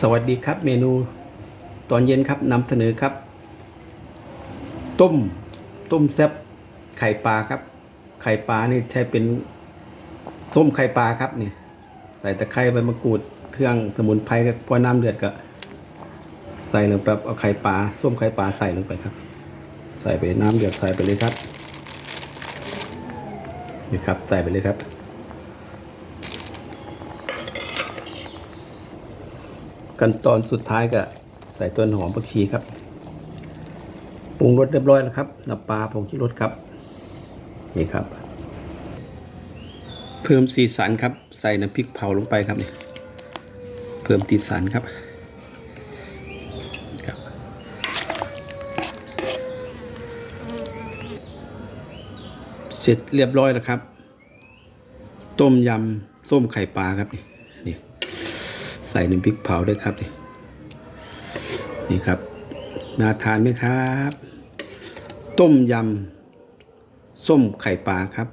สวัสดีครับเมนูตอนเย็นครับนำเสนอครับ ต้มต้มแซ่บไข่ปลาครับ ไข่ปลานี่ใช้เป็นส้มไข่ปลาครับเนี่ยใส่ตะไคร้ใบมะกรูดเครื่องสมุนไพรครับพอน้ำเดือดก็ใส่ลงไปเอาไข่ปลาส้มไข่ปลาใส่ลงไปครับ ใส่ไปน้ำเดือดใส่ไปเลยครับนี่ครับ ใส่ไปเลยครับ ขั้นตอนสุดท้ายก็ใส่ต้นหอมผักชีครับปรุงรสเรียบร้อยแล้วครับน้ำปลาผงชูรสครับนี่ครับ เพิ่มสีสันครับ ใส่น้ำพริกเผาลงไปครับนี่เพิ่มสีสันครับครับเสร็จเรียบร้อยแล้วครับ ต้มยำส้มไข่ปลาครับนี่นี่ ส่น้ำพริกเผาด้วยครับ นี่นี่ครับ น่าทานไหมครับ ต้มยำส้มไข่ปลาครับ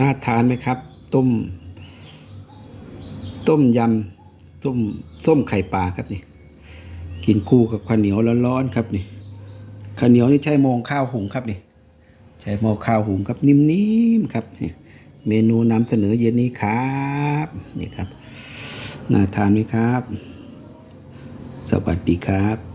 น่าทานไหมครับ ต้ม ต้มยำต้มส้มไข่ปลาครับนี่กินคู่กับข้าวเหนียวร้อนๆครับนี่ข้าวเหนียวนี่ใช้โมงข้าวหุงครับนี่ใช้หม้อข้าวหุงครับนิ่มๆครับนี่ เมนูนำเสนอเย็นนี้ครับนี่ครับน่าทานไหมครับ สวัสดีครับ